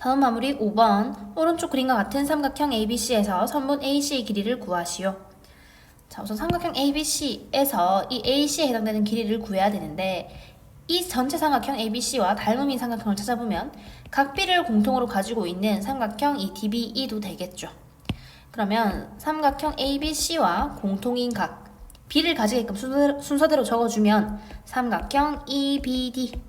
다음 마무리 5번 오른쪽 그림과 같은 삼각형 ABC에서 선분 AC의 길이를 구하시오. 자 우선 삼각형 ABC에서 이 AC에 해당되는 길이를 구해야 되는데 이 전체 삼각형 ABC와 닮음인 삼각형을 찾아보면 각 B를 공통으로 가지고 있는 삼각형 이 DBE도 되겠죠. 그러면 삼각형 ABC와 공통인 각 B를 가지게끔 순서대로, 순서대로 적어주면 삼각형 EBD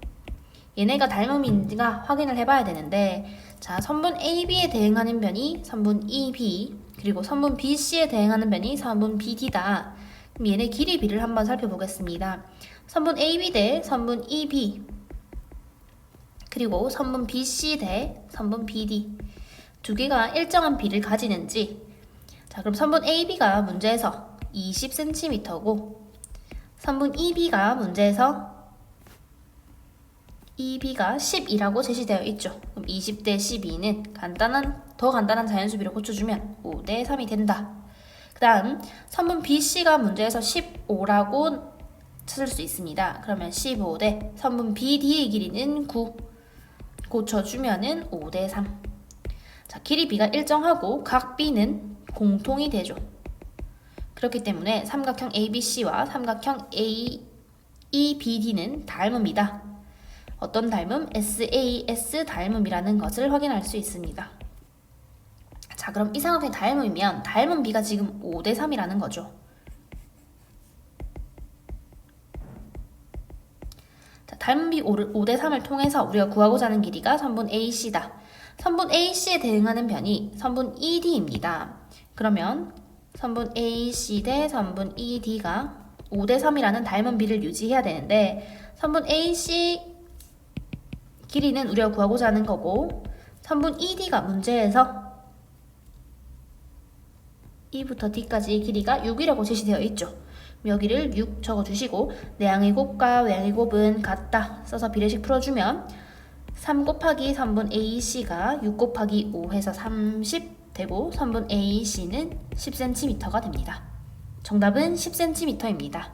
얘네가 닮음인지가 확인을 해봐야 되는데 자 선분 AB에 대응하는 변이 선분 EB 그리고 선분 BC에 대응하는 변이 선분 BD다. 그럼 얘네 길이 B를 한번 살펴보겠습니다. 선분 AB 대 선분 EB 그리고 선분 BC 대 선분 BD 두 개가 일정한 B를 가지는지. 자 그럼 선분 AB가 문제에서 20cm고 선분 EB가 문제에서 EB가 10이라고 제시되어 있죠. 그럼 20대 12는 간단한 더 간단한 자연수비로 고쳐주면 5대 3이 된다. 그 다음 선분 BC가 문제에서 15라고 찾을 수 있습니다. 그러면 15대 선분 BD의 길이는 9 고쳐주면은 5대 3. 자 길이 B가 일정하고 각 B는 공통이 되죠. 그렇기 때문에 삼각형 ABC와 삼각형 A, EBD는 닮음이다. 어떤 닮음? SAS 닮음이라는 것을 확인할 수 있습니다. 자, 그럼 이 삼각형이 닮음이면 닮은 B가 지금 5대 3이라는 거죠. 자, 닮은 B 5대 3을 통해서 우리가 구하고자 하는 길이가 선분 AC다. 선분 AC에 대응하는 변이 선분 ED입니다. 그러면 선분 AC 대 선분 ED가 5대 3이라는 닮은 B를 유지해야 되는데 선분 AC 길이는 우리가 구하고자 하는 거고 선분 ED가 문제에서 E부터 D까지의 길이가 6이라고 제시되어 있죠. 여기를 6 적어주시고 내양의 곱과 외양의 곱은 같다 써서 비례식 풀어주면 3 곱하기 3분 AC가 6 곱하기 5 해서 30 되고 3분 AC는 10cm가 됩니다. 정답은 10cm입니다.